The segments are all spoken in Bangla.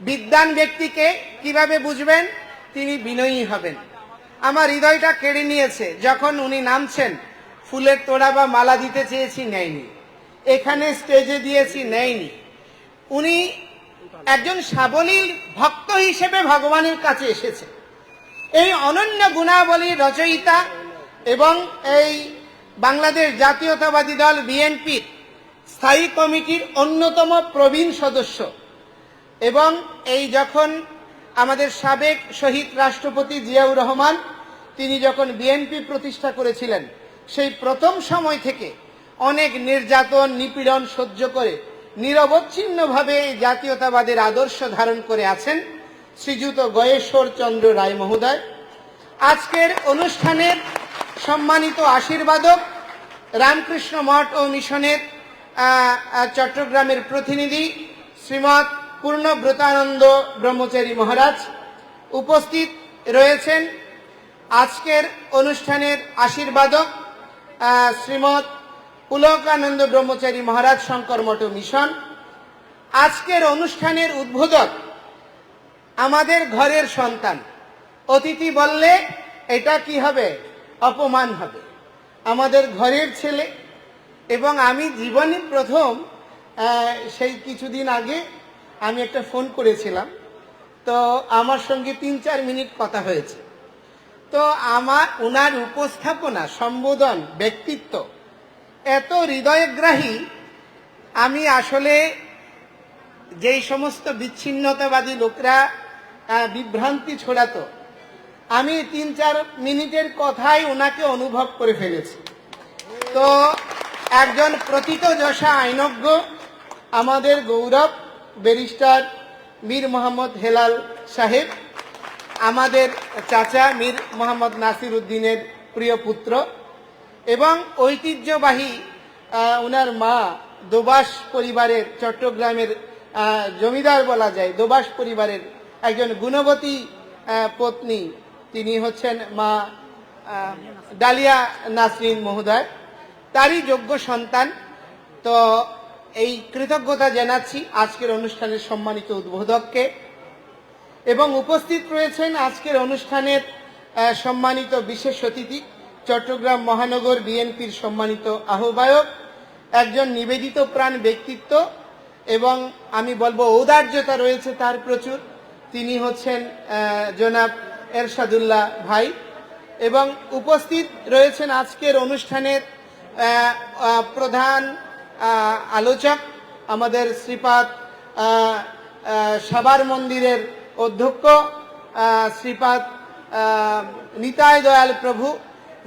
বিদ্যান ব্যক্তিকে কীভাবে বুঝবেন? তিনি বিনয়ী হবেন। আমার হৃদয়টা কেড়ে নিয়েছে যখন উনি নামছেন, ফুলের তোড়া বা মালা দিতে চেয়েছি, নেয়নি। এখানে স্টেজে দিয়েছি, নেয়নি। উনি একজন সাবলীল ভক্ত হিসেবে ভগবানের কাছে এসেছে। এই অনন্য গুণাবলী রচয়িতা এবং এই বাংলাদেশ জাতীয়তাবাদী দল বিএনপির স্থায়ী কমিটির অন্যতম প্রবীণ সদস্য। এবং এই যখন আমাদের সাবেক শহীদ রাষ্ট্রপতি জিয়াউর রহমান, তিনি যখন বিএনপি প্রতিষ্ঠা করেছিলেন, সেই প্রথম সময় থেকে অনেক নির্যাতন, নিপীড়ন সহ্য করে নিরবচ্ছিন্নভাবে জাতীয়তাবাদের আদর্শ ধারণ করে আছেন শ্রীযুত গয়েশ্বর চন্দ্র রায় মহোদয়। আজকের অনুষ্ঠানের সম্মানিত আশীর্বাদক রামকৃষ্ণ মঠ ও মিশনের চট্টগ্রামের প্রতিনিধি শ্রীমৎ পূর্ণব্রতানন্দ ব্রহ্মচারী মহারাজ উপস্থিত রয়েছেন। আজকের অনুষ্ঠানের আশীর্বাদক শ্রীমৎ পুলকানন্দ ব্রহ্মচারী মহারাজ শঙ্কর মঠ মিশন। আজকের অনুষ্ঠানের উদ্বোধক আমাদের ঘরের সন্তান। অতিথি বললে, এটা কি হবে? অপমান হবে। আমাদের ঘরের ছেলে এবং আমি জীবনে প্রথম সেই কিছুদিন আগে আমি একটা ফোন করেছিলাম। তো আমার সঙ্গে তিন চার মিনিট কথা হয়েছে। তো আমার ওনার উপস্থাপনা, সম্বোধন, ব্যক্তিত্ব এত হৃদয়গ্রাহী, আমি আসলে যেই সমস্ত বিচ্ছিন্নতাবাদী লোকরা বিভ্রান্তি ছড়াতো, আমি তিন চার মিনিটের কথাই ওনাকে অনুভব করে ফেলেছি। তো একজন প্রতীত যশা আইনজ্ঞ, আমাদের গৌরব ব্যারিস্টার মীর মোহাম্মদ হেলাল সাহেব, আমাদের চাচা মীর মোহাম্মদ নাসির উদ্দিনের প্রিয় পুত্র এবং ঐতিহ্যবাহী ওনার মা দোবাস পরিবারের চট্টগ্রামের জমিদার বলা যায়, দোবাস পরিবারের একজন গুণবতী পত্নী। তিনি হচ্ছেন মা ডালিয়া নাসরিন মহোদয়। তারই যোগ্য সন্তান। তো এই কৃতজ্ঞতা জানাচ্ছি আজকের অনুষ্ঠানের সম্মানিত উদ্বোধককে। এবং উপস্থিত রয়েছেন আজকের অনুষ্ঠানের সম্মানিত বিশেষ অতিথি, চট্টগ্রাম মহানগর বিএনপির সম্মানিত আহ্বায়ক, একজন নিবেদিত প্রাণ ব্যক্তিত্ব এবং আমি বলব ঔদার্যতা রয়েছে তার প্রচুর। তিনি হচ্ছেন জনাব এরশাদুল্লাহ ভাই। এবং উপস্থিত রয়েছেন আজকের অনুষ্ঠানের প্রধান আলোচক আমাদের শ্রীপাদ সাবার মন্দিরের অধ্যক্ষ শ্রীপাদ নিতায় দয়াল প্রভু,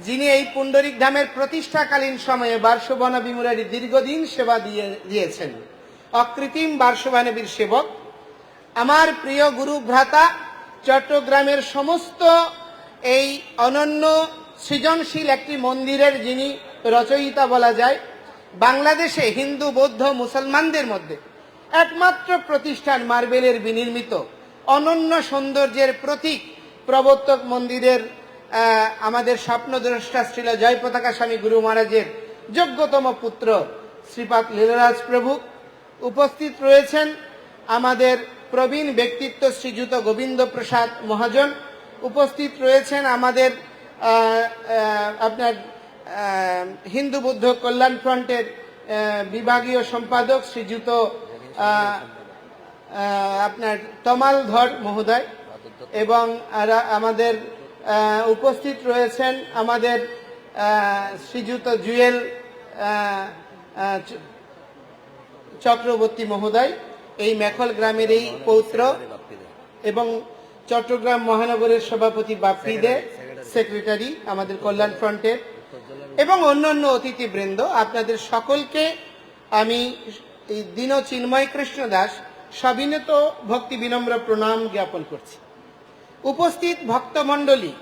যিনি এই পুণ্ডরিক ধামের প্রতিষ্ঠাকালীন সময়ে বার্ষবনা বিমুরারি দীর্ঘদিন সেবা দিয়ে, দিয়েছেন। অকৃত্রিম বার্ষবানবীর সেবক। আমার প্রিয় গুরু ভ্রাতা, চট্টগ্রামের সমস্ত এই অনন্য সৃজনশীল একটি মন্দিরের যিনি রচয়িতা বলা যায় বাংলাদেশে হিন্দু, বৌদ্ধ, মুসলমানদের মধ্যে একমাত্র প্রতিষ্ঠান মার্বেলের বিনির্মিত অনন্য সৌন্দর্যের প্রতীক প্রবর্তক মন্দিরের আমাদের স্বপ্নদ্রষ্টা শ্রীল জয় পতাকা স্বামী গুরু মহারাজের যোগ্যতম পুত্র শ্রীপাদ লীলারাজ প্রভু উপস্থিত রয়েছেন। আমাদের প্রবীণ ব্যক্তিত্ব শ্রীযুত গোবিন্দ প্রসাদ মহাজন উপস্থিত রয়েছেন। আমাদের আপনার হিন্দু বৌদ্ধ কল্যাণ ফ্রন্টের বিভাগীয় সম্পাদক শ্রীযুত আপনার তমাল ধর মহোদয় এবং আমাদের উপস্থিত রয়েছেন আমাদের শ্রীযুত জুয়েল চক্রবর্তী মহোদয়, এই মেখল গ্রামের এই পৌত্র এবং চট্টগ্রাম মহানগরের সভাপতি বাপ্পি দে, সেক্রেটারি আমাদের কল্যাণ ফ্রন্টের। এবং অন্যান্য অতিথিবৃন্দ, আপনাদের সকলকে আমি এই দীন চিন্ময় কৃষ্ণ দাস সবিনত ভক্তি বিনম্র প্রণাম জ্ঞাপন করছি। উপস্থিত ভক্তমণ্ডলী,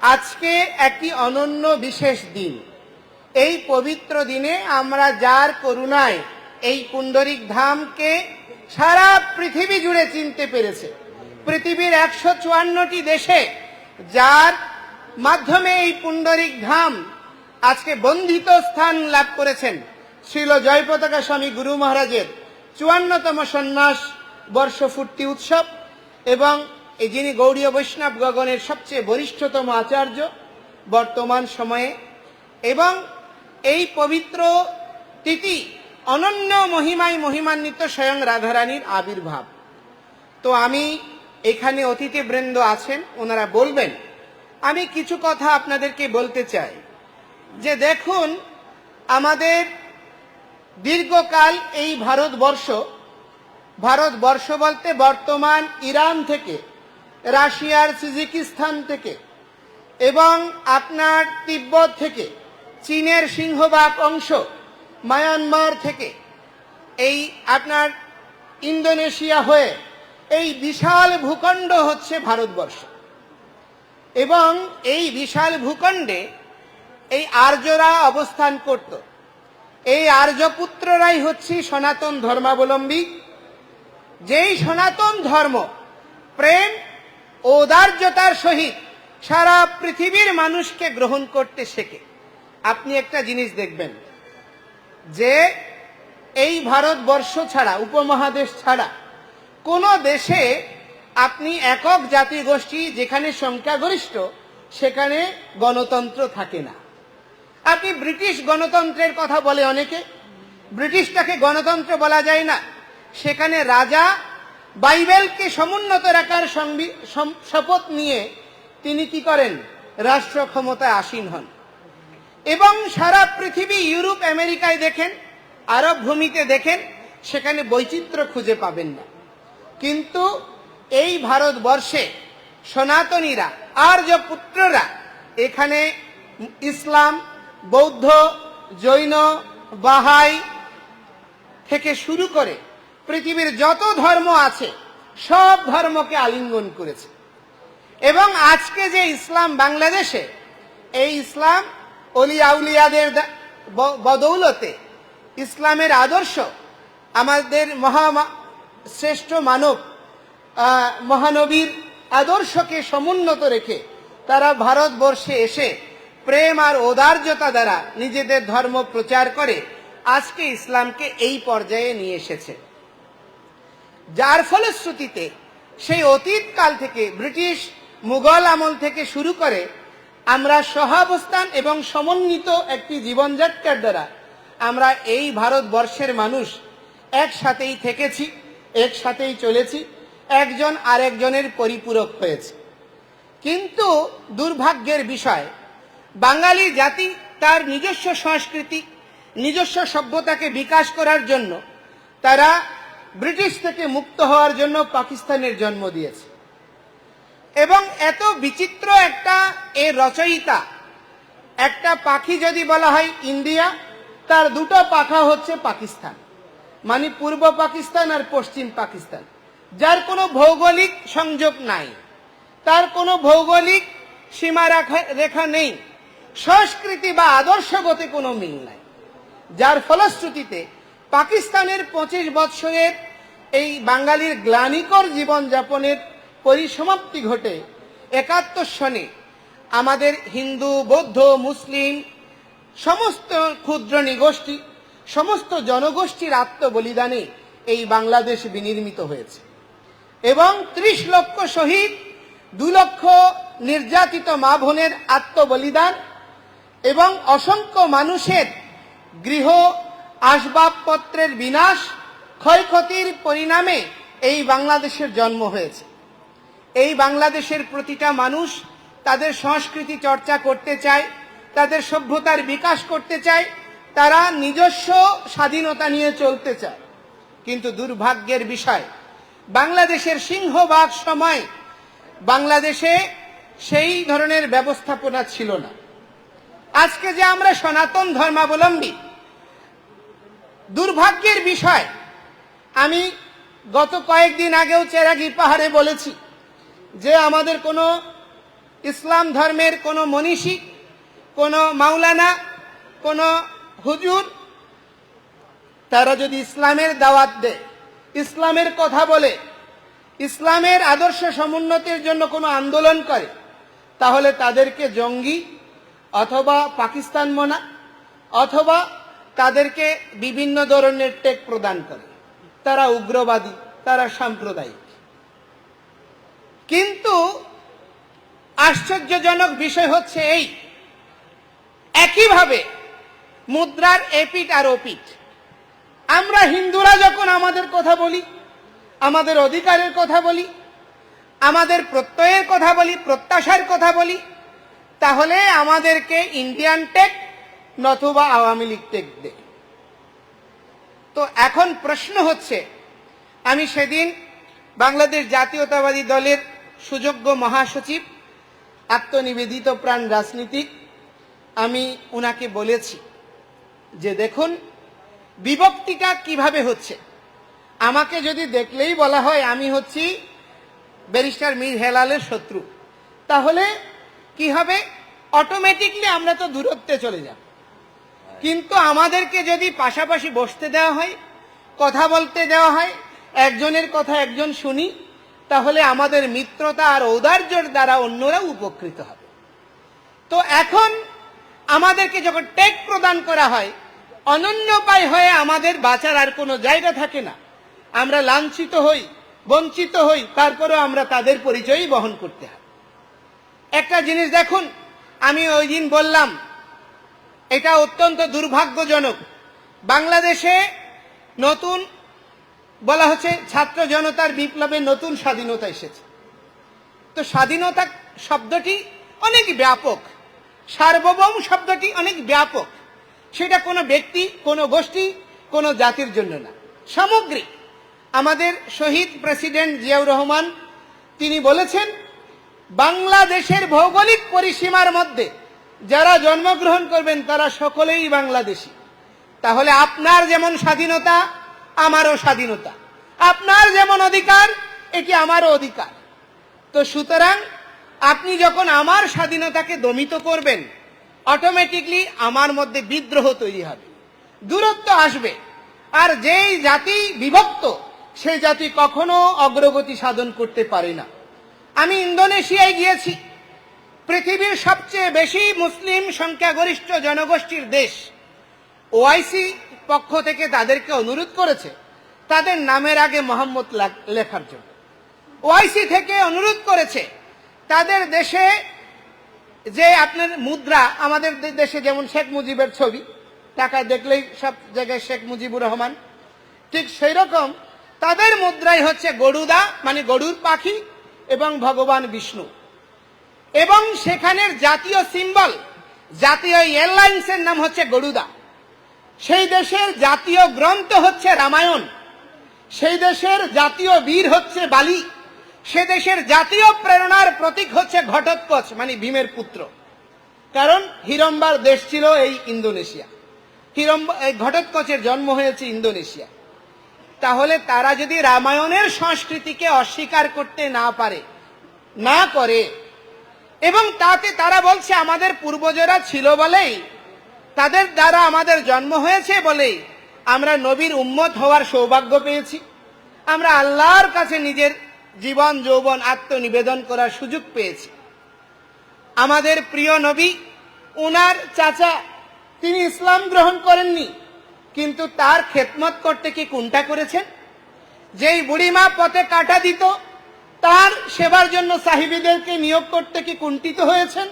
আজকে একটি অনন্য বিশেষ দিন। এই পবিত্র দিনে আমরা যার করুণায় এই পুণ্ডরিক ধামকে সারা পৃথিবী জুড়ে চিনতে পেরেছে। পৃথিবীর একশো চুয়ান্নটি দেশে যার মাধ্যমে এই পুণ্ডরিক ধাম আজকে বন্ধিত স্থান লাভ করেছেন শ্রীল জয় পতাকা স্বামী গুরু মহারাজের চুয়ান্নতম সন্ন্যাস বর্ষপূর্তি উৎসব এবং যিনি গৌড়ীয় বৈষ্ণব গগনের সবচেয়ে বরিষ্ঠতম আচার্য বর্তমান সময়ে এবং এই পবিত্র তিথি অনন্য মহিমায় মহিমান্বিত স্বয়ং রাধারানীর আবির্ভাব। তো আমি এখানে অতিথিবৃন্দ আছেন, ওনারা বলবেন, আমি কিছু কথা আপনাদেরকে বলতে চাই। যে দেখুন, আমাদের দীর্ঘকাল এই ভারতবর্ষ ভারতবর্ষ বলতে বর্তমান ইরান থেকে, রাশিয়ার সিজিকিস্তান থেকে, এবং আপনার তিব্বত থেকে, চীনের সিংহবাগ অংশ, মায়ানমার থেকে, এই আপনার ইন্দোনেশিয়া হয়ে এই বিশাল ভূখণ্ড হচ্ছে ভারতবর্ষ। এবং এই বিশাল ভূখণ্ডে এই আর্যরা অবস্থান করত। এই আর্যপুত্ররাই হচ্ছে সনাতন ধর্মাবলম্বী। যেই সনাতন ধর্ম, প্রেম ও ঔদার্যতার সহিত সারা পৃথিবীর মানুষকে গ্রহণ করতে শেখে। আপনি একটা জিনিস দেখবেন, যে এই ভারতবর্ষ ছাড়া, উপমহাদেশ ছাড়া কোন দেশে আপনি একক জাতি গোষ্ঠী যেখানে সংখ্যাগরিষ্ঠ, সেখানে গণতন্ত্র থাকে না। আপনি ব্রিটিশ গণতন্ত্রের কথা বলে অনেকে। ব্রিটিশটাকে গণতন্ত্র বলা যায় না। সেখানে রাজা বাইবেলকে সমুন্নত রাখার শপথ নিয়ে তিনি কি করেন? রাষ্ট্র ক্ষমতায় আসীন হন। এবং সারা পৃথিবী ইউরোপ, আমেরিকায় দেখেন, আরব ভূমিতে দেখেন, সেখানে বৈচিত্র্য খুঁজে পাবেন না। কিন্তু এই ভারতবর্ষে সনাতনীরা আর্য পুত্ররা, এখানে ইসলাম বৌদ্ধ, জৈন, বাহাই থেকে শুরু করে পৃথিবীর যত ধর্ম আছে, সব ধর্মকে আলিঙ্গন করেছে। এবং আজকে যে ইসলাম বাংলাদেশে, এই ইসলাম অলি আউলিয়াদের বদৌলতে ইসলামের আদর্শ, আমাদের মহা শ্রেষ্ঠ মানব মহানবীর আদর্শকে সমুন্নত রেখে তারা ভারতবর্ষে এসে প্রেম আর ঔদার্যতা দ্বারা নিজেদের ধর্ম প্রচার করে আজকে ইসলামকে এই পর্যায়ে নিয়ে এসেছে। যার ফলশ্রুতিতে সেই অতীতকাল থেকে ব্রিটিশ মুঘল আমল থেকে শুরু করে আমরা সহাবস্থান এবং সমন্বিত একটি জীবনযাত্রার দ্বারা আমরা এই ভারতবর্ষের মানুষ একসাথেই থেকেছি, একসাথেই চলেছি, একজন আরেকজনের পরিপূরক হয়েছে। কিন্তু দুর্ভাগ্যের বিষয় বাঙালি জাতি তার নিজস্ব সংস্কৃতি, নিজস্ব সভ্যতাকে বিকাশ করার জন্য তারা ব্রিটিশ থেকে মুক্ত হওয়ার জন্য পাকিস্তানের জন্ম দিয়েছে। এবং এত বিচিত্র একটা এর রচয়িতা, একটা পাখি যদি বলা হয় ইন্ডিয়া, তার দুটো পাখা হচ্ছে পাকিস্তান মানে পূর্ব পাকিস্তান আর পশ্চিম পাকিস্তান। যার কোনো ভৌগোলিক সংযোগ নাই, তার কোনো ভৌগোলিক সীমা রেখা নেই। সংস্কৃতি বা আদর্শগত কোনো মিল নাই। যার ফলশ্রুতিতে পাকিস্তানের পঁচিশ বৎসরের এই বাঙালির গ্লানিকর জীবনযাপনের পরিসমাপ্তি ঘটে একাত্তর সনে আমাদের হিন্দু, বৌদ্ধ, মুসলিম, সমস্ত ক্ষুদ্র নিগোষ্ঠী, সমস্ত জনগোষ্ঠীর আত্মবলিদানে এই বাংলাদেশ বিনির্মিত হয়েছে। এবং ত্রিশ লক্ষ শহীদ, দু লক্ষ নির্যাতিত মা বোনের আত্মবলিদান এবং অসংখ্য মানুষের গৃহ আসবাবপত্রের বিনাশ, ক্ষয়ক্ষতির পরিণামে এই বাংলাদেশের জন্ম হয়েছে। এই বাংলাদেশের প্রতিটা মানুষ তাদের সংস্কৃতি চর্চা করতে চায়, তাদের সভ্যতার বিকাশ করতে চায়, তারা নিজস্ব স্বাধীনতা নিয়ে চলতে চায়। কিন্তু দুর্ভাগ্যের বিষয়, বাংলাদেশের সিংহভাগ সময় বাংলাদেশে সেই ধরনের ব্যবস্থাপনা ছিল না। আজকে যে আমরা সনাতন ধর্মাবলম্বী, দুর্ভাগ্যের বিষয়, আমি গত কয়েকদিন আগেও চেরাগি পাহাড়ে বলেছি যে আমাদের কোনো ইসলাম ধর্মের কোনো মনীষী, কোনো মাওলানা, কোনো হুজুর, তারা যদি ইসলামের দাওয়াত দেয়, ইসলামের কথা বলে, ইসলামের আদর্শ সমুন্নতির জন্য কোনো আন্দোলন করে, তাহলে তাদেরকে জঙ্গি অথবা পাকিস্তান মনা, অথবা তাদেরকে বিভিন্ন ধরনের টেক প্রদান করে। তারা উগ্রবাদী, তারা সাম্প্রদায়িক। কিন্তু আশ্চর্যজনক বিষয় হচ্ছে এই, একইভাবে মুদ্রার এপিট আর ওপিট আমরা হিন্দুরা যখন আমাদের কথা বলি, আমাদের অধিকারের কথা বলি, আমাদের প্রত্যয়ের কথা বলি, প্রত্যাশার কথা বলি তাহলে আমাদেরকে ইন্ডিয়ান টেক নথবা আওয়ামী লীগ টেক দে। তো এখন প্রশ্ন হচ্ছে, আমি সেদিন বাংলাদেশ জাতীয়তাবাদী দলের সুযোগ্য মহাসচিব, আত্মনিবেদিত প্রাণ রাজনীতিক, আমি উনাকে বলেছি যে দেখুন, বিভক্তিটা কীভাবে হচ্ছে? আমাকে যদি দেখলেই বলা হয় আমি হচ্ছি ব্যারিস্টার মীর হেলালের শত্রু, তাহলে কি হবে? অটোমেটিকলি আমরা তো দূরত্বে চলে যাব। কিন্তু আমাদেরকে যদি পাশাপাশি বসতে দেওয়া হয়, কথা বলতে দেওয়া হয়, একজনের কথা একজন শুনি, তাহলে আমাদের মিত্রতা আর ঔদার্যর দ্বারা অন্যরা উপকৃত হবে। তো এখন আমাদেরকে যখন টেক প্রদান করা হয় অনন্যপায় হয়ে আমাদের বাঁচার আর কোনো জায়গা থাকে না। আমরা লাঞ্ছিত হই, বঞ্চিত হই, তারপরেও আমরা তাদের পরিচয়ই বহন করতে হয়। একটা জিনিস দেখুন, আমি ওই দিন বললাম, এটা অত্যন্ত দুর্ভাগ্যজনক। বাংলাদেশে নতুন, বলা হচ্ছে ছাত্র জনতার বিপ্লবে নতুন স্বাধীনতা এসেছে। তো স্বাধীনতা শব্দটি অনেক ব্যাপক, সার্বভৌম শব্দটি অনেক ব্যাপক। সেটা কোনো ব্যক্তি, কোনো গোষ্ঠী, কোনো জাতির জন্য না। সামগ্রিক, আমাদের শহীদ প্রেসিডেন্ট জিয়াউর রহমান, তিনি বলেছেন বাংলাদেশের ভৌগোলিক পরিসীমার মধ্যে যারা জন্মগ্রহণ করবেন, তারা সকলেই বাংলাদেশী। তাহলে আপনার যেমন স্বাধীনতা, আমারও স্বাধীনতা। আপনার যেমন অধিকার, এটি আমারও অধিকার। তো সুতরাং আপনি যখন আমার স্বাধীনতাকে দমিত করবেন অটোমেটিকলি আমার মধ্যে বিদ্রোহ তৈরি হবে। দূরত্ব আসবে। আর যেই জাতি বিভক্ত, সেই জাতি কখনো অগ্রগতি সাধন করতে পারে না। আমি ইন্দোনেশিয়ায় গিয়েছি। পৃথিবীর সবচেয়ে বেশি মুসলিম সংখ্যাগরিষ্ঠ জনগোষ্ঠীর দেশ। ওআইসি পক্ষ থেকে তাদেরকে অনুরোধ করেছে, তাদের নামের আগে মোহাম্মদ লেখার জন্য। ওআইসি থেকে অনুরোধ করেছে, তাদের দেশে যে আপনার মুদ্রা, আমাদের দেশে যেমন শেখ মুজিবের ছবি, টাকা দেখলেই সব জায়গায় শেখ মুজিবুর রহমান। ঠিক সেই রকম তাদের মুদ্রাই হচ্ছে গরুদা মানে গরুর পাখি এবং ভগবান বিষ্ণু। এবং সেখানের জাতীয় সিম্বল জাতীয় এয়ারলাইন্সের নাম হচ্ছে গরুদা। সেই দেশের জাতীয় গ্রন্থ হচ্ছে রামায়ণ। সেই দেশের জাতীয় বীর হচ্ছে বালি। সে দেশের জাতীয় প্রেরণার প্রতীক হচ্ছে ঘটোৎকচ মানে ভীমের পুত্র। কারণ হিরম্বার দেশ ছিল এই ইন্দোনেশিয়া। হিরম্ব ঘটোৎকচের জন্ম হয়েছে ইন্দোনেশিয়া। তাহলে তারা যদি রামায়ণের সংস্কৃতিকে অস্বীকার করতে না পারে, না করে, এবং তাতে তারা বলছে আমাদের পূর্বজরা ছিল বলেই, তাদের দ্বারা আমাদের জন্ম হয়েছে বলেই আমরা নবীর উম্মত হওয়ার সৌভাগ্য পেয়েছি। আমরা আল্লাহর কাছে নিজের জীবন, যৌবন, আত্মনিবেদন করার সুযোগ পেয়েছি। আমাদের প্রিয় নবী, উনার চাচা, তিনি ইসলাম গ্রহণ করেননি। কিন্তু তার খেদমত করতে কি কোনটা করেছেন? যেই বুড়িমা পথে কাটা দিত, তার সেবার জন্য সাহিবিদেরকে নিয়োগ করতে কি কুণ্ঠিত হয়েছেন?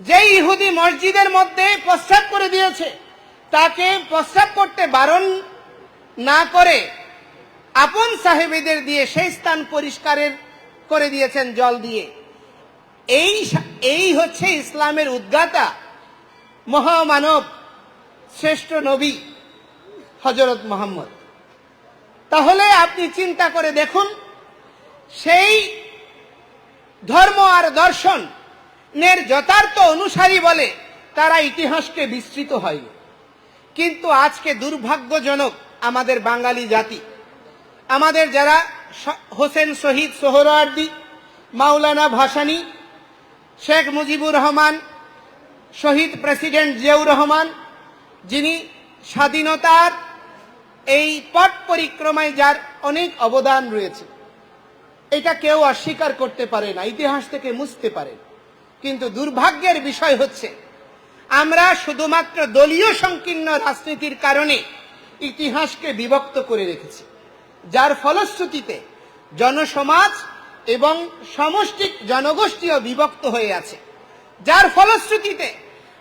যেই ইহুদি মসজিদের মধ্যে প্রস্রাব করে দিয়েছে, তাকে প্রস্রাব করতে বারণ না করে আপন সাহেবেদের দিয়ে সেই স্থান পরিষ্কারের করে দিয়েছেন জল দিয়ে। এই এই হচ্ছে ইসলামের উদ্গাতা, মহামানব, শ্রেষ্ঠ নবী। হজরত মোহাম্মদ। তাহলে আপনি চিন্তা করে দেখুন, সেই ধর্ম আর দর্শন নের যথার্থ অনুসারী বলে তারা ইতিহাসকে বিস্তৃত হয়নি। কিন্তু আজকে দুর্ভাগ্যজনক আমাদের বাঙালি জাতি, আমাদের যারা হোসেন শহীদ সোহরাওয়ার্দী, মাওলানা ভাসানি, শেখ মুজিবুর রহমান, শহীদ প্রেসিডেন্ট জিয়াউর রহমান, যিনি স্বাধীনতার এই পট পরিক্রমায় যার অনেক অবদান রয়েছে। এটা কেউ অস্বীকার করতে পারে না, ইতিহাস থেকে মুছতে পারে। কিন্তু দুর্ভাগ্যের বিষয় হচ্ছে, আমরা শুধুমাত্র দলীয় সংকীর্ণ রাজনীতির কারণে ইতিহাসকে বিভক্ত করে রেখেছি, যার ফলশ্রুতিতে জনসমাজ এবং সমষ্টিক জনগোষ্ঠীও বিভক্ত হয়ে আছে। যার ফলশ্রুতিতে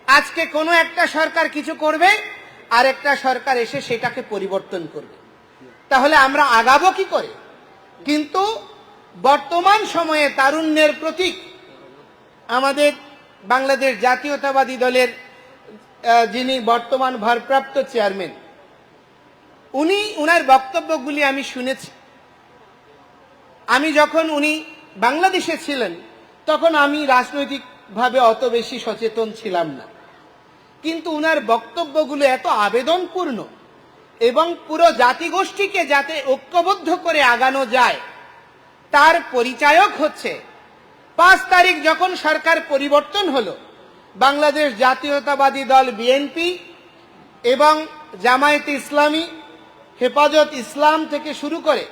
আজকে কোনো একটা সরকার কিছু করবে আর একটা সরকার এসে সেটাকে পরিবর্তন করবে। তাহলে আমরা আগাবো কি করে? কিন্তু বর্তমান সময়ে তারুণ্যের প্রতীক আমাদের বাংলাদেশ জাতীয়তাবাদী দলের যিনি বর্তমান ভারপ্রাপ্ত চেয়ারম্যান, উনি, উনার বক্তব্যগুলি আমি শুনেছি। আমি যখন উনি বাংলাদেশে ছিলেন, তখন আমি রাজনৈতিকভাবে অত বেশি সচেতন ছিলাম না। কিন্তু উনার বক্তব্যগুলো এত আবেদনপূর্ণ এবং পুরো জাতিগোষ্ঠীকে যাতে ঐক্যবদ্ধ করে আগানো যায়, তার পরিচায়ক হচ্ছে। পাঁচ তারিখ যখন সরকার পরিবর্তন হলো, বাংলাদেশ জাতীয়তাবাদী দল বিএনপি এবং জামায়াতে ইসলামী হেফাজত ইসলাম থেকে শুরু করে,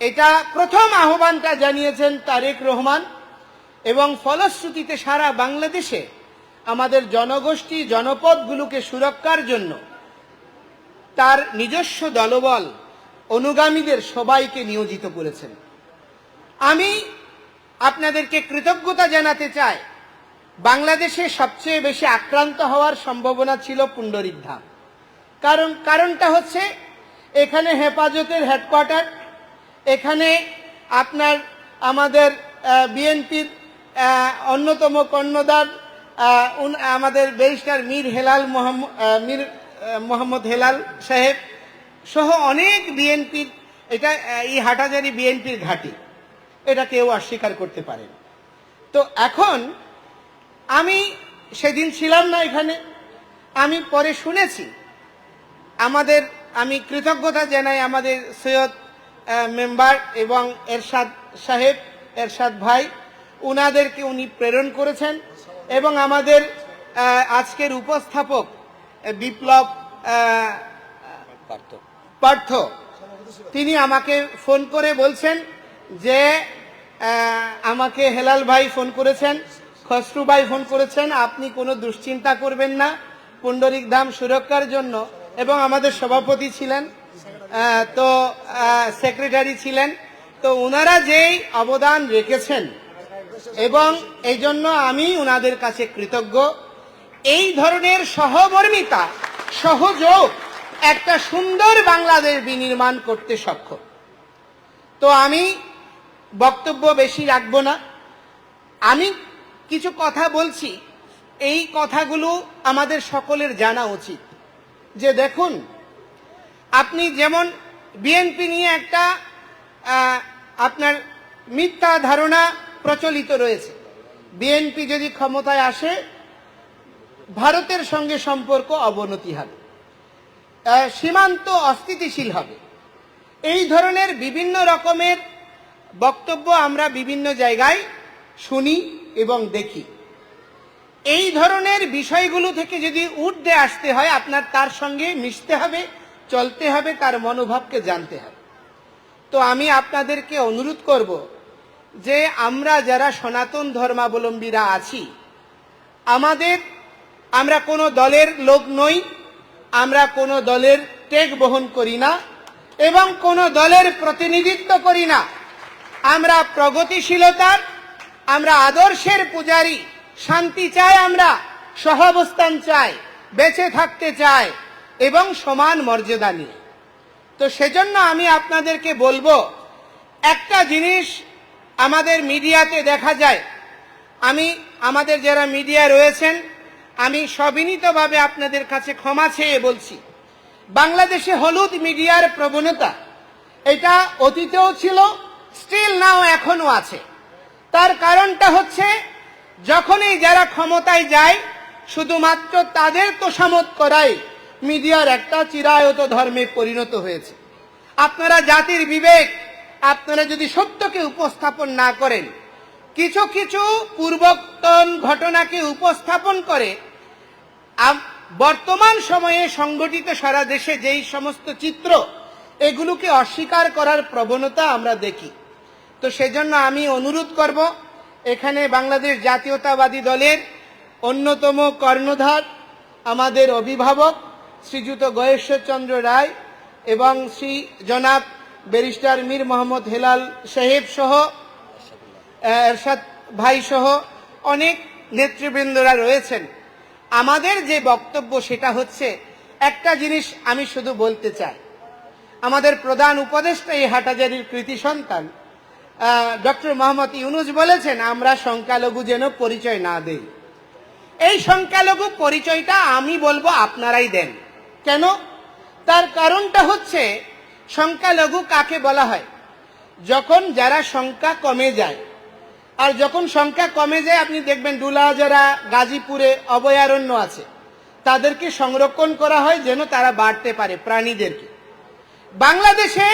এটা প্রথম আহ্বানটা জানিয়েছেন তারেক রহমান এবং ফলশ্রুতিতে সারা বাংলাদেশে আমাদের জনগোষ্ঠী জনপদগুলোকে সুরক্ষার জন্য তার নিজস্ব দলবল অনুগামীদের সবাইকে নিয়োজিত করেছেন। আমি আপনাদেরকে কৃতজ্ঞতা জানাতে চাই, বাংলাদেশে সবচেয়ে বেশি আক্রান্ত হওয়ার সম্ভাবনা ছিল পুণ্ডরিক ধাম। কারণ, কারণটা হচ্ছে এখানে হেফাজতের হেডকোয়ার্টার, এখানে আপনার আমাদের বিএনপির অন্যতম উন- আমাদের ব্যারিস্টার মীর হেলাল মীর মোহাম্মদ হেলাল সাহেব সহ অনেক বিএনপির, এটা এই হাটাজারি বিএনপির ঘাঁটি। এটা কেউ অস্বীকার করতে পারে তো এখন আমি সেদিন ছিলাম না এখানে। আমি পরে শুনেছি। আমাদের, আমি কৃতজ্ঞতা জানাই আমাদের সৈয়দ মেম্বার এবং এরশাদ সাহেব, এরশাদ ভাই। উনাদেরকে উনি প্রেরণ করেছেন। এবং আমাদের আজকের উপস্থাপক বিপ্লব পার্থ। তিনি আমাকে ফোন করে বলছেন যে আমাকে হেলাল ভাই ফোন করেছেন খসরু ভাই ফোন করেছেন আপনি কোনো দুশ্চিন্তা করবেন না পুণ্ডরিক ধাম সুরক্ষার জন্য। এবং আমাদের সভাপতি ছিলেন তো সেক্রেটারি ছিলেন। তো ওনারা যেই অবদান রেখেছেন এবং এই জন্য আমি ওনাদের কাছে কৃতজ্ঞ। এই ধরনের সহমর্মিতা, সহযোগ একটা সুন্দর বাংলাদেশ বিনির্মাণ করতে সক্ষম। তো আমি বক্তব্য বেশি রাখব না। আমি কিছু কথা বলছি। এই কথাগুলো আমাদের সকলের জানা উচিত। যে দেখুন, আপনি যেমন বিএনপি নিয়ে একটা আপনার মিথ্যা ধারণা প্রচলিত রয়েছে। বিএনপি যদি ক্ষমতায় আসে, ভারতের সঙ্গে সম্পর্ক অবনতি হবে। সীমান্ত অস্থিতিশীল হবে। এই ধরনের বিভিন্ন রকমের বক্তব্য আমরা বিভিন্ন জায়গায় শুনি এবং দেখি। এই ধরনের বিষয়গুলো থেকে যদি উঠতে আসতে হয়, আপনার তার সঙ্গে মিশতে হবে, চলতে হবে, তার মনোভাবকে জানতে হবে। তো আমি আপনাদেরকে অনুরোধ করব যে আমরা যারা সনাতন ধর্মাবলম্বীরা আছি, আমাদের আমরা কোনো দলের লোক নই, আমরা কোনো দলের টেক বহন করি না এবং কোনো দলের প্রতিনিধিত্ব করি না। আমরা প্রগতিশীলতার, আমরা আদর্শের পূজারী, শান্তি চাই আমরা, সহাবস্থান চাই, বেঁচে থাকতে চাই এবং সমান মর্যাদা নিয়ে। তো সেজন্য আমি আপনাদেরকে বলব, একটা জিনিস আমাদের মিডিয়াতে দেখা যায়, আমি, আমাদের যারা মিডিয়া রয়েছেন, আমি সবিনীতভাবে আপনাদের কাছে ক্ষমা চেয়ে বলছি, বাংলাদেশে হলুদ মিডিয়ার প্রবণতা, এটা অতীতেও ছিল স্টিল নাও এখনও আছে। তার কারণটা হচ্ছে, যখনই যারা ক্ষমতায় যায়, শুধুমাত্র তাদের তোষামত করাই মিডিয়ার একটা চিরায়ত ধর্মে পরিণত হয়েছে। আপনারা জাতির বিবেক আপনারা যদি সত্যকে উপস্থাপন না করেন, কিছু কিছু পূর্বতন ঘটনাকে উপস্থাপন করে বর্তমান সময়ে সংগঠিত সারা দেশে যেই সমস্ত চিত্র, এগুলোকে অস্বীকার করার প্রবণতা আমরা দেখি। তো সেজন্য আমি অনুরোধ করব, এখানে বাংলাদেশ জাতীয়তাবাদী দলের অন্যতম কর্ণধার, আমাদের অভিভাবক শ্রীযুত গয়েশ্বরচন্দ্র রায় এবং শ্রী জনাব ব্যারিস্টার মীর মোহাম্মদ হেলাল সাহেব সহ এরশাদ ভাই সহ অনেক নেতৃবৃন্দরা রয়েছেন। আমাদের যে বক্তব্য সেটা হচ্ছে, একটা জিনিস আমি শুধু বলতে চাই। আমাদের প্রধান উপদেষ্টা এই হাটাজারির কৃতি সন্তান ডক্টর মোহাম্মদ ইউনুস বলেছেন, আমরা সংখ্যালঘু যেন পরিচয় না দেই। এই সংখ্যালঘু পরিচয়টা আমি বলব আপনারাই দেন। কেন? তার কারণটা হচ্ছে সংখ্যালঘু কাকে বলা হয়? যখন যারা সংখ্যা কমে যায়। আর যখন সংখ্যা কমে যায়, আপনি দেখবেন ডুলাজারা গাজীপুরে অভয়ারণ্য আছে। তাদেরকে সংরক্ষণ করা হয় যেন তারা বাড়তে পারে প্রাণীদেরকে। বাংলাদেশে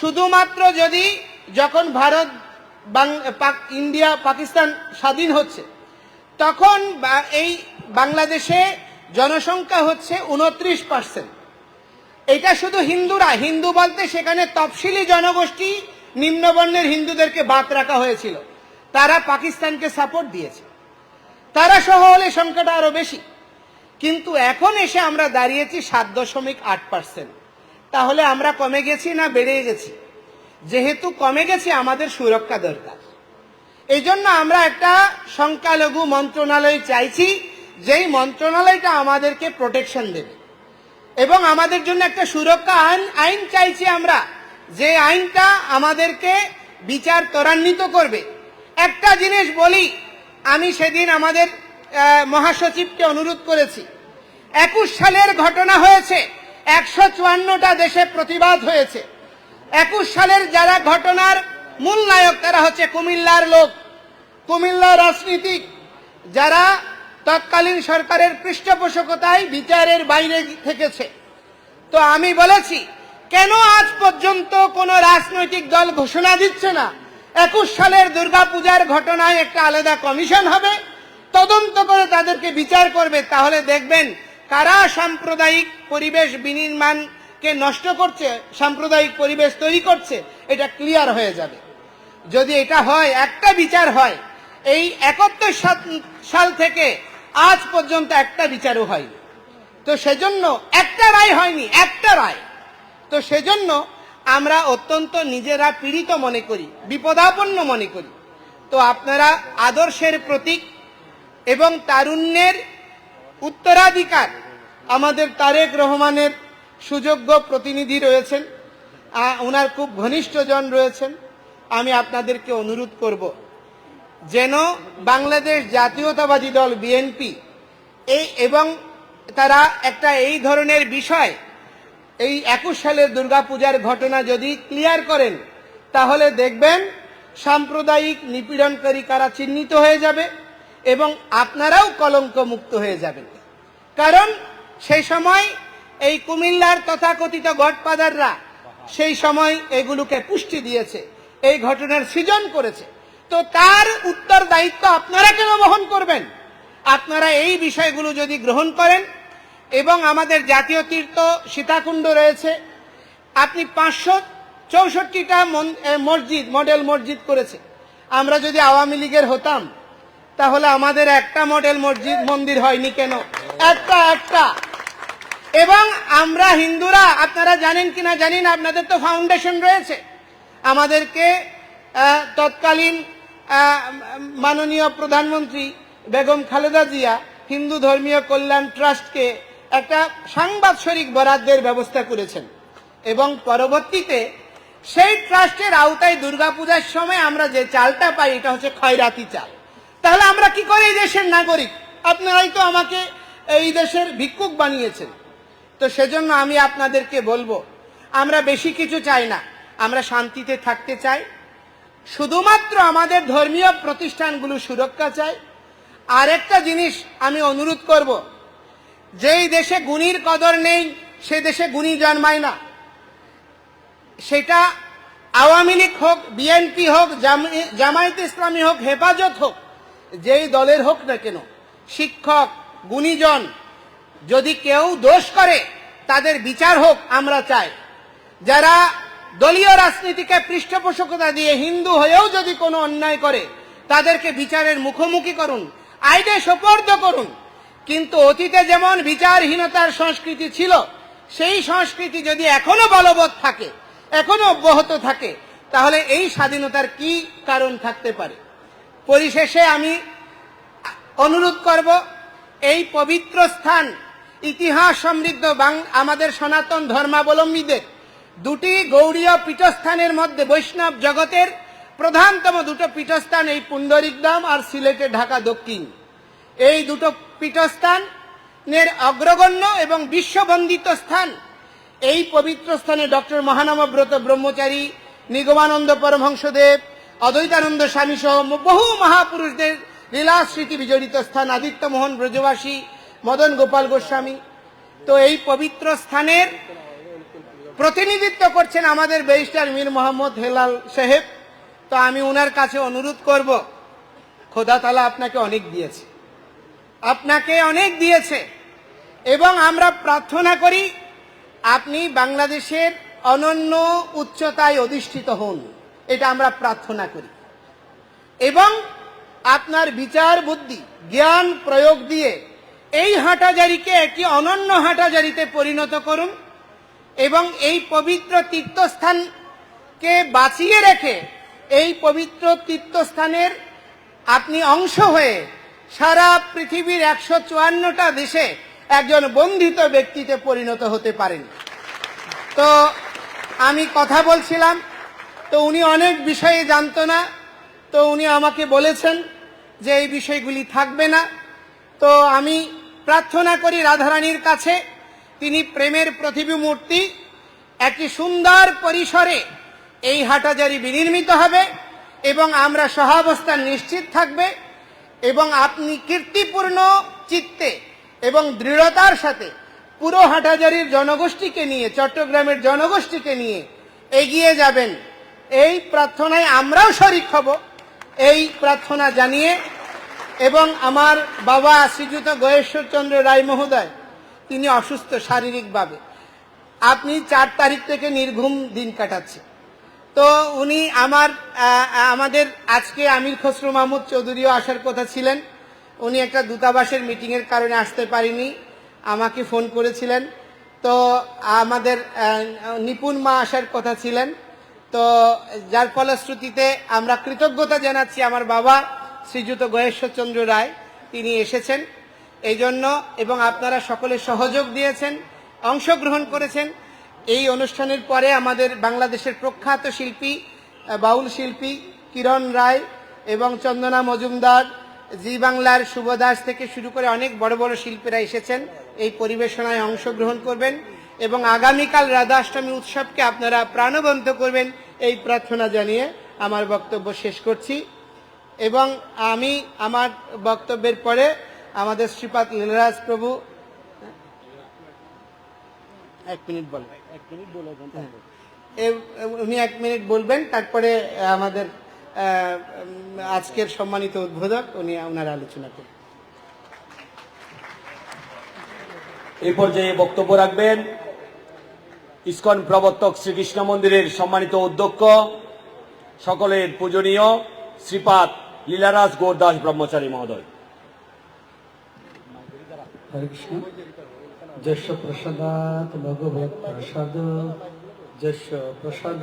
শুধুমাত্র যদি যখন ভারত ইন্ডিয়া, পাকিস্তান স্বাধীন হচ্ছে, তখন এই বাংলাদেশে জনসংখ্যা হচ্ছে উনত্রিশ পার্সেন্ট। এটা শুধু হিন্দুরা। হিন্দু বলতে সেখানে তফসিলি জনগোষ্ঠী নিম্নবর্ণের হিন্দুদেরকে বাদ রাখা হয়েছিল। তারা পাকিস্তানকে সাপোর্ট দিয়েছে। তারা সহ হলে সংখ্যাটা আরও বেশি। কিন্তু এখন এসে আমরা দাঁড়িয়েছি সাত দশমিক আট পার্সেন্ট তাহলে আমরা কমে গেছি না বেড়ে গেছি? যেহেতু কমে গেছি, আমাদের সুরক্ষা দরকার। এই জন্য আমরা একটা সংখ্যালঘু মন্ত্রণালয় চাইছি, যেই মন্ত্রণালয়টা আমাদেরকে প্রোটেকশন দেবে। এবং আমাদের জন্য একটা সুরক্ষা আইন আইন চাইছি আমরা, যে আইনটা আমাদেরকে বিচার ত্বরান্বিত করবে। একটা জিনিস বলি, আমি সেদিন আমাদের মহাসচিবকে অনুরোধ করেছি। একুশ সালের ঘটনা হয়েছে, একশো চুয়ান্নটা দেশে প্রতিবাদ হয়েছে। একুশ সালের যারা ঘটনার মূল নায়ক, তারা হচ্ছে কুমিল্লার লোক কুমিল্লার রাজনীতিক, যারা তৎকালীন সরকারের পৃষ্ঠপোষকতায় বিচারের বাইরে থেকেছে। তো আমি বলেছি, কেন আজ পর্যন্ত কোন রাজনৈতিক দল ঘোষণা দিচ্ছে না? একুশ সালের দুর্গাপূজার ঘটনায় একটা আলাদা কমিশন হবে, তদন্ত করে তাদেরকে বিচার করবে, তাহলে দেখবেন কারা সাম্প্রদায়িক পরিবেশ বিনির্মাণকে নষ্ট করছে, সাম্প্রদায়িক পরিবেশ তৈরি করছে, এটা ক্লিয়ার হয়ে যাবে। যদি এটা হয়, একটা বিচার হয়, এই একাত্তর সাল থেকে আজ পর্যন্ত একটা বিচারও হয়নি। তো সেজন্য একটা রায় হয়নি, একটা রায়। তো সেজন্য আমরা অত্যন্ত নিজেরা পীড়িত মনে করি, বিপদাপন্ন মনে করি। তো আপনারা আদর্শের প্রতীক এবং তারুণ্যের উত্তরাধিকার আমাদের তারেক রহমানের সুযোগ্য প্রতিনিধি রয়েছেন। ওনার খুব ঘনিষ্ঠজন রয়েছেন। আমি আপনাদেরকে অনুরোধ করব যেন বাংলাদেশ জাতীয়তাবাদী দল বিএনপি এই এবং তারা একটা এই ধরনের বিষয়, এই একুশ সালের দুর্গাপূজার ঘটনা যদি ক্লিয়ার করেন, তাহলে দেখবেন সাম্প্রদায়িক নিপীড়নকারী কারা চিহ্নিত হয়ে যাবে এবং আপনারাও কলঙ্ক মুক্ত হয়ে যাবেন। কারণ সেই সময় এই কুমিল্লার তথাকথিত গডপাদাররা সেই সময় এগুলোকে পুষ্টি দিয়েছে, এই ঘটনার সৃজন করেছে। তো তার উত্তর দায়িত্ব আপনারা কেন বহন করবেন? আপনারা এই বিষয়গুলো যদি গ্রহণ করেন, এবং আমাদের জাতীয় তীর্থ সীতাকুণ্ড রয়েছে, আপনি পাঁচশো চৌষট্টিটা মসজিদ, মডেল মসজিদ করেছে। আমরা যদি আওয়ামী লীগের হতাম, তাহলে আমাদের একটা মডেল মসজিদ, মন্দির হয়নি কেন? একটা একটা। এবং আমরা হিন্দুরা, আপনারা জানেন কিনা জানি না, আপনাদের তো ফাউন্ডেশন রয়েছে। আমাদেরকে তৎকালীন মাননীয় প্রধানমন্ত্রী বেগম খালেদা জিয়া হিন্দু ধর্মীয় কল্যাণ ট্রাস্টকে একটা সাংবাদসরিক বরাদ্দের ব্যবস্থা করেছেন। এবং পরবর্তীতে সেই ট্রাস্টের আওতায় দুর্গাপূজার সময় আমরা যে চালটা পাই, এটা হচ্ছে খয়রাতি চাল। তাহলে আমরা কি করে এই দেশের নাগরিক? আপনারাই তো আমাকে এই দেশের ভিক্ষুক বানিয়েছেন। তো সেজন্য আমি আপনাদেরকে বলব, আমরা বেশি কিছু চাই না। আমরা শান্তিতে থাকতে চাই। শুধুমাত্র আমাদের ধর্মীয় প্রতিষ্ঠানগুলো সুরক্ষা চাই। আর একটা জিনিস আমি অনুরোধ করব, যেই দেশে গুণীর কদর নেই, সে দেশে গুণী জন্মায় না। সেটা আওয়ামী লীগ হোক, বিএনপি হোক, জামি- জামায়াতে ইসলামী হোক, হেফাজত হোক, যেই দলের হোক না কেন, শিক্ষক, গুণীজন, যদি কেউ দোষ করে, তাদের বিচার হোক আমরা চাই। যারা দলীয় রাজনীতিকে পৃষ্ঠপোষকতা দিয়ে হিন্দু হয়েও যদি কোনো অন্যায় করে, তাদেরকে বিচারের মুখোমুখি করুন, আইনে সোপর্দ করুন। কিন্তু অতীতে যেমন বিচারহীনতার সংস্কৃতি ছিল, সেই সংস্কৃতি যদি এখনও বলবৎ থাকে, এখনও অব্যাহত থাকে, তাহলে এই স্বাধীনতার কি কারণ থাকতে পারে? পরিশেষে আমি অনুরোধ করব, এই পবিত্র স্থান, ইতিহাস সমৃদ্ধ আমাদের সনাতন ধর্মাবলম্বীদের দুটি গৌড়ীয় পীঠস্থানের মধ্যে বৈষ্ণব জগতের প্রধানতম দুটো পীঠস্থান এই পুণ্ডরিকধাম আর সিলেটের ঢাকা দক্ষিণ। এই দুটো পীঠস্থানের অগ্রগণ্য এবং বিশ্ববন্দিত স্থান এই পবিত্র স্থানে ডক্টর মহানমব্রত ব্রহ্মচারী, নিগমানন্দ পরমহংসদেব, অদ্বৈতানন্দ স্বামী সহ বহু মহাপুরুষদের লীলা স্মৃতি বিজড়িত স্থান আদিত্য মোহন ব্রজবাসী, মদন গোপাল গোস্বামী। তো এই পবিত্র স্থানের প্রতিনিধিত্ব করছেন আমাদের ব্যারিস্টার মীর মোহাম্মদ হেলাল সাহেব। তো আমি ওনার কাছে অনুরোধ করব, খোদা তালা আপনাকে অনেক দিয়েছে। আপনাকে অনেক দিয়েছে। এবং আমরা প্রার্থনা করি আপনি বাংলাদেশের অনন্য উচ্চতায় অধিষ্ঠিত হন। এটা আমরা প্রার্থনা করি। এবং আপনার বিচার বুদ্ধি, জ্ঞান প্রয়োগ দিয়ে এই হাঁটাজারিকে একটি অনন্য হাঁটাজারিতে পরিণত করুন। এবং এই পবিত্র তীর্থস্থানকে বাঁচিয়ে রেখে এই পবিত্র তীর্থস্থানের আপনি অংশ হয়ে সারা পৃথিবীর একশো চুয়ান্নটা দেশে একজন বন্ধিত ব্যক্তিতে পরিণত হতে পারেন। তো আমি কথা বলছিলাম, তো উনি অনেক বিষয়ে জানতো না, তো উনি আমাকে বলেছেন যে এই বিষয়গুলি থাকবে না। তো আমি প্রার্থনা করি রাধারানীর কাছে তিনি প্রেমের প্রতিবিমূর্তি একটি সুন্দর পরিসরে এই হাটাজারি বিনির্মিত হবে এবং আমরা সহাবস্থান নিশ্চিত থাকবে এবং আপনি কীর্তিপূর্ণ চিত্তে এবং দৃঢ়তার সাথে পুরো হাটাজারির জনগোষ্ঠীকে নিয়ে, চট্টগ্রামের জনগোষ্ঠীকে নিয়ে এগিয়ে যাবেন। এই প্রার্থনায় আমরাও শরিক হব। এই প্রার্থনা জানিয়ে এবং আমার বাবা শ্রীযুত গয়েশ্বরচন্দ্র রায় মহোদয় তিনি অসুস্থ শারীরিকভাবে। আপনি চার তারিখ থেকে নির্ঘুম দিন কাটাচ্ছে তো উনি আমার আমাদের আজকে আমির খসরু মাহমুদ চৌধুরীও আসার কথা ছিলেন। উনি একটা দূতাবাসের মিটিংয়ের কারণে আসতে পারিনি, আমাকে ফোন করেছিলেন। তো আমাদের নিপুণ মা আসার কথা ছিলেন। তো যার ফলশ্রুতিতে আমরা কৃতজ্ঞতা জানাচ্ছি আমার বাবা, শ্রীযুত গয়েশ্বরচন্দ্র রায়, তিনি এসেছেন। এই জন্য এবং আপনারা সকলে সহযোগ দিয়েছেন, অংশগ্রহণ করেছেন। এই অনুষ্ঠানের পরে আমাদের বাংলাদেশের প্রখ্যাত শিল্পী বাউল শিল্পী কিরণ রায় এবং চন্দনা মজুমদার, জি বাংলার শুভদাস থেকে শুরু করে অনেক বড় বড় শিল্পীরা এসেছেন, এই পরিবেশনায় অংশগ্রহণ করবেন এবং আগামীকাল রাধাষ্টমী উৎসবকে আপনারা প্রাণবন্ত করবেন এই প্রার্থনা জানিয়ে আমার বক্তব্য শেষ করছি। এবং আমি আমার বক্তব্যের পরে আমাদের শ্রীপাদ লীলারাজ প্রভু। এক মিনিট বলেন। হ্যাঁ। এ- উনি এক মিনিট বলবেন তারপরে আমাদের আজকের সম্মানিত উদ্বোধক উনি ওনার আলোচনা করবেন এই পর্যায়ে বক্তব্য রাখবেন ইস্কন প্রবর্তক শ্রীকৃষ্ণ মন্দিরের সম্মানিত অধ্যক্ষ সকলের পূজনীয় শ্রীপাদ লীলারাজ গোরদাস ব্রহ্মচারী মহোদয়। কৃষ্ণ যশ প্রসাদাত ভগবত প্রসাদ। যশ প্রসাদ।